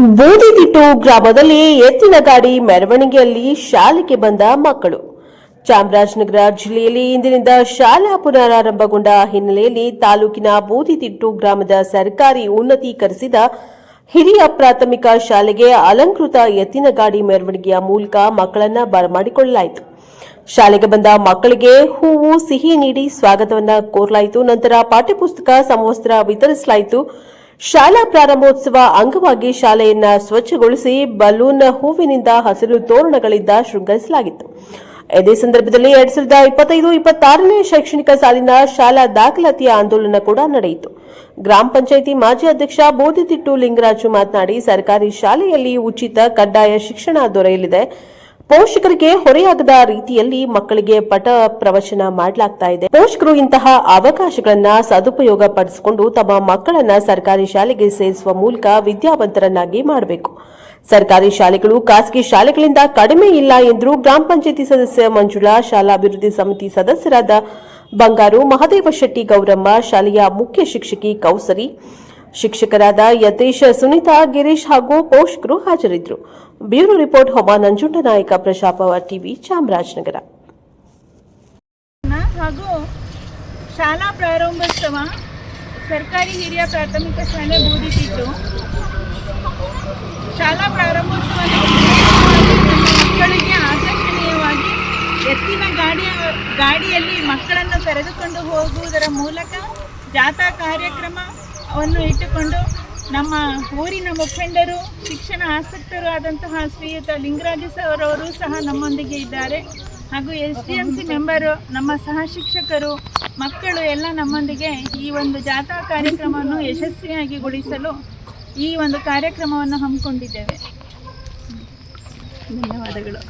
ಬೂದಿತಿಟ್ಟು ಗ್ರಾಮದಲ್ಲಿ ಎತ್ತಿನ ಗಾಡಿ ಮೆರವಣಿಗೆಯಲ್ಲಿ ಶಾಲೆಗೆ ಬಂದ ಮಕ್ಕಳು. ಚಾಮರಾಜನಗರ ಜಿಲ್ಲೆಯಲ್ಲಿ ಇಂದಿನಿಂದ ಶಾಲಾ ಪುನರಾರಂಭಗೊಂಡ ಹಿನ್ನೆಲೆಯಲ್ಲಿ ತಾಲೂಕಿನ ಬೂದಿತಿಟ್ಟು ಗ್ರಾಮದ ಸರ್ಕಾರಿ ಉನ್ನತೀಕರಿಸಿದ ಹಿರಿಯ ಪ್ರಾಥಮಿಕ ಶಾಲೆಗೆ ಅಲಂಕೃತ ಎತ್ತಿನ ಗಾಡಿ ಮೆರವಣಿಗೆಯ ಮೂಲಕ ಮಕ್ಕಳನ್ನ ಬರಮಾಡಿಕೊಳ್ಳಲಾಯಿತು. ಶಾಲೆಗೆ ಬಂದ ಮಕ್ಕಳಿಗೆ ಹೂವು, ಸಿಹಿ ನೀಡಿ ಸ್ವಾಗತವನ್ನ ಕೋರಲಾಯಿತು. ನಂತರ ಪಾಠ್ಯಪುಸ್ತಕ ಸಮವಸ್ತ್ರ ವಿತರಿಸಲಾಯಿತು. ಶಾಲಾ ಪ್ರಾರಂಭೋತ್ಸವ ಅಂಗವಾಗಿ ಶಾಲೆಯನ್ನ ಸ್ವಚ್ಛಗೊಳಿಸಿ ಬಲೂನ್ ಹೂವಿನಿಂದ ಹಸಿರು ತೋರಣಗಳಿಂದ ಶೃಂಗರಿಸಲಾಗಿತ್ತು. ಇದೇ ಸಂದರ್ಭದಲ್ಲಿ ಎರಡ್ ಸಾವಿರದ ಇಪ್ಪತ್ತೈದು, ಇಪ್ಪತ್ತಾರನೇ ಶೈಕ್ಷಣಿಕ ಸಾಲಿನ ಶಾಲಾ ದಾಖಲಾತಿಯ ಆಂದೋಲನ ಕೂಡ ನಡೆಯಿತು. ಗ್ರಾಮ ಪಂಚಾಯಿತಿ ಮಾಜಿ ಅಧ್ಯಕ್ಷ ಬೋಧಿತಿಟ್ಟು ಲಿಂಗರಾಜು ಮಾತನಾಡಿ, ಸರ್ಕಾರಿ ಶಾಲೆಯಲ್ಲಿ ಉಚಿತ ಕಡ್ಡಾಯ ಶಿಕ್ಷಣ ದೊರೆಯಲಿದೆ. ಪೋಷಕರಿಗೆ ಹೊರೆಯಾಗದ ರೀತಿಯಲ್ಲಿ ಮಕ್ಕಳಿಗೆ ಪಠ ಪ್ರವಚನ ಮಾಡಲಾಗ್ತಾ ಇದೆ. ಪೋಷಕರು ಇಂತಹ ಅವಕಾಶಗಳನ್ನ ಸದುಪಯೋಗ ಪಡಿಸಿಕೊಂಡು ತಮ್ಮ ಮಕ್ಕಳನ್ನ ಸರ್ಕಾರಿ ಶಾಲೆಗೆ ಸೇರಿಸುವ ಮೂಲಕ ವಿದ್ಯಾವಂತರನ್ನಾಗಿ ಮಾಡಬೇಕು. ಸರ್ಕಾರಿ ಶಾಲೆಗಳು ಖಾಸಗಿ ಶಾಲೆಗಳಿಂದ ಕಡಿಮೆ ಇಲ್ಲ ಎಂದು ಗ್ರಾಮ ಪಂಚಾಯಿತಿ ಸದಸ್ಯ ಮಂಜುಳಾ, ಶಾಲಾ ಅಭಿವೃದ್ಧಿ ಸಮಿತಿ ಸದಸ್ಯರಾದ ಬಂಗಾರು, ಮಹದೇವ ಶೆಟ್ಟಿ, ಗೌರಮ್ಮ, ಶಾಲೆಯ ಮುಖ್ಯ ಶಿಕ್ಷಕಿ ಕೌಸರಿ, ಶಿಕ್ಷಕರಾದ ಯತೀಶ್, ಸುನೀತಾ, ಗಿರೀಶ್ ಹಾಗೂ ಪೋಷಕರು ಹಾಜರಿದ್ದರು. ಬ್ಯೂರೋ ರಿಪೋರ್ಟ್ ಹೊಮ ನಂಜುಂಡನಾಯಕ ಪ್ರಶಾಪ ಟಿವಿ ಚಾಮರಾಜನಗರ. ಹಾಗೂ ಶಾಲಾ ಪ್ರಾರಂಭೋತ್ಸವ ಸರ್ಕಾರಿ ಹಿರಿಯ ಪ್ರಾಥಮಿಕ ಶಾಲೆ ಬೋಧಿಸಿದ್ದು ಶಾಲಾ ಪ್ರಾರಂಭೋತ್ಸವ ಮಕ್ಕಳಿಗೆ ಆಕರ್ಷಣೀಯವಾಗಿ ಎತ್ತಿನ ಗಾಡಿಯ ಗಾಡಿಯಲ್ಲಿ ಮಕ್ಕಳನ್ನು ಕರೆದುಕೊಂಡು ಹೋಗುವುದರ ಮೂಲಕ ಜಾಥಾ ಕಾರ್ಯಕ್ರಮವನ್ನು ಇಟ್ಟುಕೊಂಡು ನಮ್ಮ ಊರಿನ ಮುಖಂಡರು, ಶಿಕ್ಷಣ ಆಸಕ್ತರು ಆದಂತಹ ಶ್ರೀಯುತ ಲಿಂಗರಾಜ ಸರ್ ಅವರು ಸಹ ನಮ್ಮೊಂದಿಗೆ ಇದ್ದಾರೆ. ಹಾಗೂ S D M C member, ನಮ್ಮ ಸಹ ಶಿಕ್ಷಕರು, ಮಕ್ಕಳು ಎಲ್ಲ ನಮ್ಮೊಂದಿಗೆ ಈ ಒಂದು ಜಾಥಾ ಕಾರ್ಯಕ್ರಮವನ್ನು ಯಶಸ್ವಿಯಾಗಿ ಗೊಳಿಸಲು ಈ ಒಂದು ಕಾರ್ಯಕ್ರಮವನ್ನು ಹಮ್ಮಿಕೊಂಡಿದ್ದೇವೆ. ಧನ್ಯವಾದಗಳು.